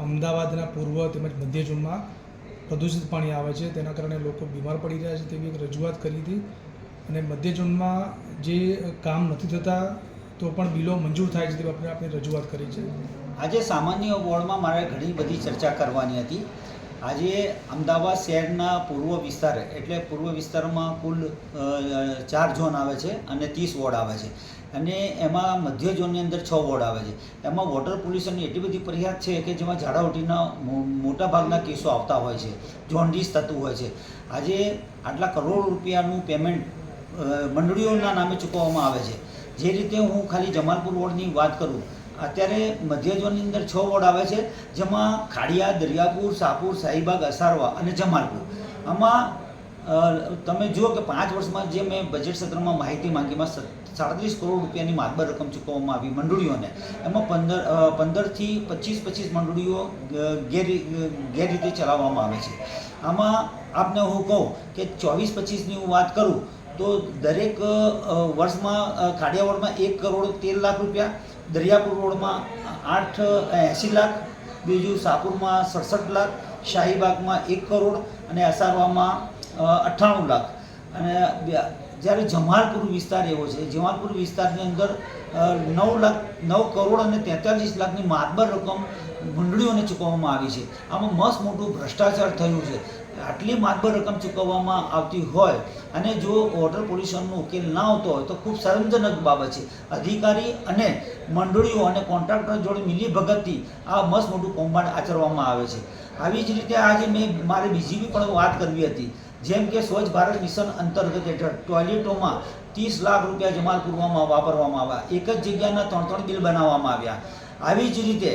અમદાવાદના પૂર્વ તેમજ મધ્ય ઝોનમાં પ્રદૂષિત પાણી આવે છે. તેના કારણે લોકો બીમાર પડી રહ્યા છે તેવી એક રજૂઆત કરી હતી. અને મધ્ય ઝોનમાં જે કામ નથી થતા, તો પણ બિલો મંજૂર થાય છે તેવી આપણે આપણે રજૂઆત કરી છે. આજે સામાન્ય વોર્ડમાં મારે ઘણી બધી ચર્ચા કરવાની હતી. આજે અમદાવાદ શહેરના પૂર્વ વિસ્તાર, એટલે પૂર્વ વિસ્તારમાં કુલ ચાર ઝોન આવે છે અને ત્રીસ વોર્ડ આવે છે. અને એમાં મધ્ય ઝોનની અંદર છ વોર્ડ આવે છે. એમાં વોટર પોલ્યુશનની એટલી બધી ફરિયાદ છે કે જેમાં ઝાડાવટીના મો- મોટા ભાગના કેસો આવતા હોય છે. જોન્ડિસ થતું હોય છે. આજે આટલા કરોડ રૂપિયાનું પેમેન્ટ મંડળીઓના નામે ચૂકવવામાં આવે છે. જે રીતે હું ખાલી જમાલપુર વોર્ડની વાત કરું અત્યારે મધ્ય ઝોનની અંદર છ વોર્ડ આવે છે, જેમાં ખાડિયા, દરિયાપુર, સાપુર શાહીબાગ અસારવા અને જમાલપુર. આમાં તમે જુઓ કે પાંચ વર્ષમાં જે મેં બજેટ સત્રમાં માહિતી માંગીમાં સાડત્રીસ કરોડ રૂપિયાની માતબર રકમ ચૂકવવામાં આવી મંડળીઓને. એમાં પંદર પંદરથી પચીસ પચીસ મંડળીઓ ગેર ગેરરીતે ચલાવવામાં આવે છે. આમાં આપને હું કહું કે ચોવીસ, પચીસની હું વાત કરું, તો દરેક વર્ષમાં ખાડિયા વોર્ડમાં એક કરોડ તેર લાખ રૂપિયા દરિયાપુર રોડમાં આઠ એંસી લાખ, બીજું સાપુરમાં સડસઠ લાખ, શાહીબાગમાં એક કરોડ અને અસારવામાં અઠ્ઠાણું લાખ. અને જ્યારે જમાલપુર વિસ્તાર એવો છે, જમાલપુર વિસ્તારની અંદર નવ લાખ, નવ કરોડ અને તેતાલીસ લાખની માતબર રકમ મંડળીઓને ચૂકવવામાં આવી છે. આમાં મસ્ત મોટું ભ્રષ્ટાચાર થયું છે. આટલી માતબર રકમ ચૂકવવામાં આવતી હોય અને જો વોટર પોલ્યુશનનો ઉકેલ ના આવતો હોય તો ખૂબ શરમજનક બાબત છે. અધિકારી અને મંડળીઓ અને કોન્ટ્રાક્ટર જોડે મિલી ભગતથી આ મસ્ત મોટું કૌભાંડ આચરવામાં આવે છે. આવી જ રીતે આજે મેં મારે બીજી પણ વાત કરવી હતી. જેમ કે સ્વચ્છ ભારત મિશન અંતર્ગત હેઠળ ટોયલેટોમાં ત્રીસ લાખ રૂપિયા જમાલપુરમાં વાપરવામાં આવ્યા. એક જ જગ્યાના ત્રણ ત્રણ બિલ બનાવવામાં આવ્યા. આવી જ રીતે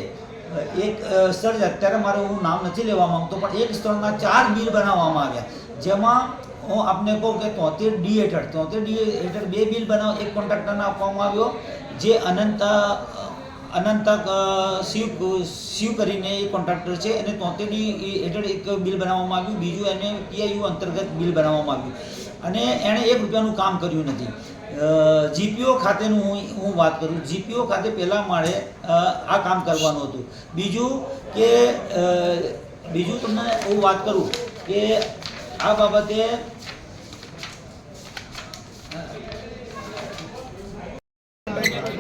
એક સ્થળ છે, અત્યારે મારે હું નામ નથી લેવા માંગતો પણ એક સ્થળના ચાર બિલ બનાવવામાં આવ્યા. જેમાં હું આપને કહું કે તોતેર ડી હેઠળ તોતેર ડી હેઠળ બે બિલ બનાવ એક કોન્ટ્રાક્ટરને આપવામાં આવ્યો જે અનંતા અનંતા શિવ શિવ કરીને એ કોન્ટ્રાક્ટર છે. અને તોતેર ડી હેઠળ એક બિલ બનાવવામાં આવ્યું. બીજું એને પીઆઈયુ અંતર્ગત બિલ બનાવવામાં આવ્યું. અને એણે એક રૂપિયાનું કામ કર્યું નથી. જીપીઓ ખાતેનું હું વાત કરું. જીપીઓ ખાતે પહેલાં માળે આ કામ કરવાનું હતું. બીજું કે બીજું તમને હું વાત કરું કે આ બાબતે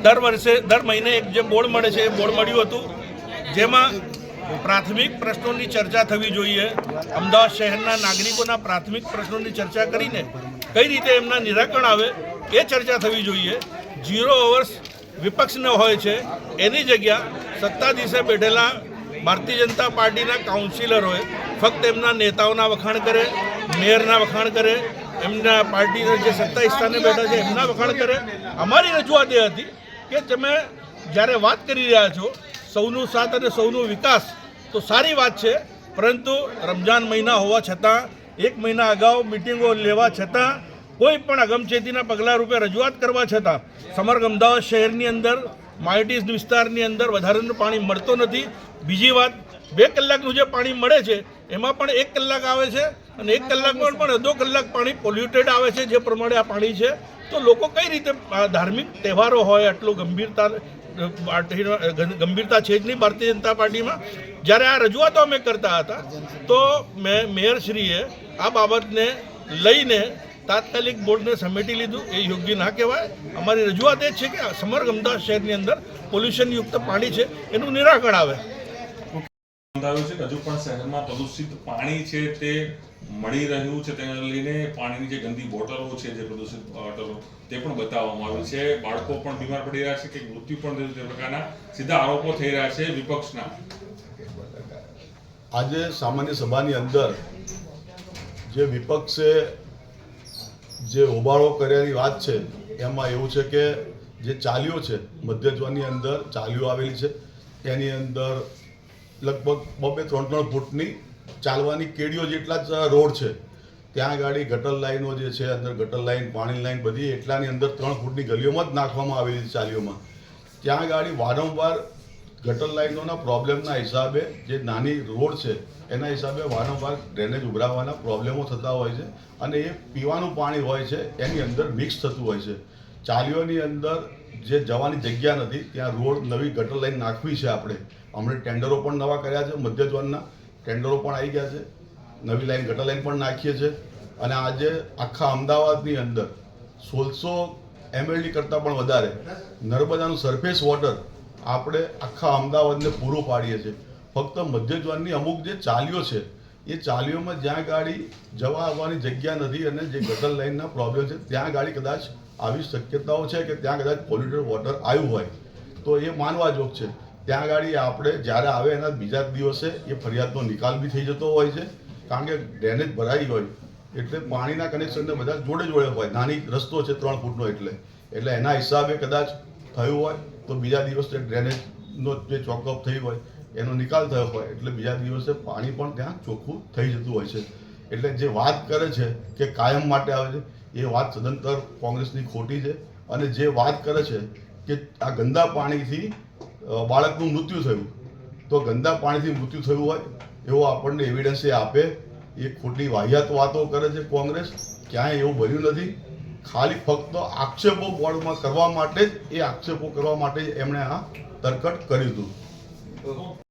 દર વર્ષે, દર મહિને એક જે બોર્ડ મળે છે, એ બોર્ડ મળ્યું હતું. જેમાં પ્રાથમિક પ્રશ્નોની ચર્ચા થવી જોઈએ. અમદાવાદ શહેરના નાગરિકોના પ્રાથમિક પ્રશ્નોની ચર્ચા કરીને કઈ રીતે એમના નિરાકરણ આવે એ ચર્ચા થવી જોઈએ. ઝીરો અવર્સ વિપક્ષને હોય છે. એની જગ્યા સત્તાધીશે બેઠેલા ભારતીય જનતા પાર્ટીના કાઉન્સિલરોએ ફક્ત એમના નેતાઓના વખાણ કરે, મેયરના વખાણ કરે, એમના પાર્ટીના જે સત્તા સ્થાને બેઠા છે એમના વખાણ કરે. અમારી રજૂઆત એ હતી કે તમે જ્યારે વાત કરી રહ્યા છો સૌનું સાથ અને સૌનો વિકાસ, તો સારી વાત છે, પરંતુ રમજાન મહિના હોવા છતાં, એક મહિના અગાઉ મિટિંગો લેવા છતાં કોઈ પણ અગમચેતીના પગલાં રૂપે રજૂઆત કરવા છતાં સમગ્ર અમદાવાદ શહેરની અંદર માયોટીસ વિસ્તારની અંદર વધારાનું પાણી મળતો નથી. બીજી વાત, બે કલાકનું જે પાણી મળે છે, એમાં પણ એક કલાક આવે છે અને એક કલાકમાં પણ અડધો કલાક પાણી પોલ્યુટેડ આવે છે, જે પ્રમાણે આ પાણી છે. તો લોકો કઈ રીતે ધાર્મિક તહેવારો હોય, આટલું ગંભીરતા ગંભીરતા છે જ નહીં ભારતીય જનતા પાર્ટીમાં. જ્યારે આ રજૂઆતો અમે કરતા હતા, તો મેં, મેયરશ્રીએ આ બાબતને લઈને તાત્કાલિક બોર્ડને સમેટી લીધું. એ યોગ્ય ના કહેવાય. અમારી રજૂઆત એ છે કે સમગ્ર અમદાવાદ શહેરની અંદર પોલ્યુશનયુક્ત પાણી છે એનું નિરાકરણ આવે. નોંધાયું છે કે હજુ પણ શહેરમાં પ્રદૂષિત પાણી છે તે મળી રહ્યું છે. તેને લઈને પાણીની જે ગંદી બોટલો છે જે પ્રદૂષિત બોટલો તે પણ બતાવવામાં આવ્યું છે. બાળકો પણ બીમાર પડી રહ્યા છે કે મૃત્યુ પણ થયું તે પ્રકારના સીધા આરોપો થઈ રહ્યા છે વિપક્ષના. આજે સામાન્ય સભાની અંદર જે વિપક્ષે જે હોબાળો કર્યાની વાત છે, એમાં એવું છે કે જે ચાલીઓ છે મધ્ય ઝોનની અંદર ચાલીઓ આવેલી છે, એની અંદર લગભગ બબે ત્રણ ત્રણ ફૂટની ચાલવાની કેડીઓ જેટલા જ રોડ છે, ત્યાં ગાડી ગટર લાઈનો જે છે, અંદર ગટર લાઈન, પાણી લાઈન બધી એટલાની અંદર ત્રણ ફૂટની ગલીઓમાં જ નાખવામાં આવેલી ચાલીઓમાં. ત્યાં ગાડી વારંવાર ગટર લાઈનોના પ્રોબ્લેમના હિસાબે જે નાની રોડ છે, એના હિસાબે વારંવાર ડ્રેનેજ ઉભરાવાના પ્રોબ્લેમો થતા હોય છે અને એ પીવાનું પાણી હોય છે, એની અંદર મિક્સ થતું હોય છે. ચાલીઓની અંદર જે જવાની જગ્યા નથી, ત્યાં રોડ નવી ગટર લાઈન નાખવી છે આપણે. હમણાં ટેન્ડરો પણ નવા કર્યા છે, મધ્ય ઝોનના. ટેન્ડરો પણ આવી ગયા છે. નવી લાઈન ગટર લાઈન પણ નાખીએ છીએ અને આજે આખા અમદાવાદની અંદર સોળસો એમએલડી કરતાં પણ વધારે નર્મદાનું સરફેસ વોટર આપણે આખા અમદાવાદને પૂરું પાડીએ છીએ. ફક્ત મધ્ય ઝોનની અમુક જે ચાલીઓ છે, એ ચાલીઓમાં જ્યાં ગાડી જવા આવવાની જગ્યા નથી અને જે ગટર લાઈનના પ્રોબ્લેમ છે, ત્યાં ગાડી કદાચ આવી શક્યતાઓ છે કે ત્યાં કદાચ પોલ્યુટેડ વોટર આવ્યું હોય. તો એ માનવા જોગ છે. ત્યાં ગાડી આપણે જ્યારે આવે એના બીજા દિવસે એ ફરિયાદનો નિકાલ બી થઈ જતો હોય છે. કારણ કે ડ્રેનેજ ભરાઈ હોય, એટલે પાણીના કનેક્શનને બધા જોડે જોડે હોય. નાની રસ્તો છે ત્રણ ફૂટનો એટલે. એટલે એના હિસાબે કદાચ થયું હોય તો બીજા દિવસે ડ્રેનેજનો જે ચોકઅપ થઈ હોય, એનો નિકાલ થયો હોય, એટલે બીજા દિવસે પાણી પણ ત્યાં ચોખ્ખું થઈ જતું હોય છે. એટલે જે વાત કરે છે કે કાયમ માટે આવે છે, એ વાત સદંતર કોંગ્રેસની ખોટી છે અને જે વાત કરે છે કે આ ગંદા પાણીથી બાળકનું મૃત્યુ થયું. તો ગંદા પાણીથી મૃત્યુ થયું હોય, એવો આપણને એવિડન્સ એ આપે. એ ખોટી વાહિયાત વાતો કરે છે કોંગ્રેસ, ક્યાંય એવું બન્યું નથી. ખાલી ફક્ત આક્ષેપો બોર્ડમાં કરવા માટે જ, એ આક્ષેપો કરવા માટે જ એમણે આ તરકટ કર્યું હતું.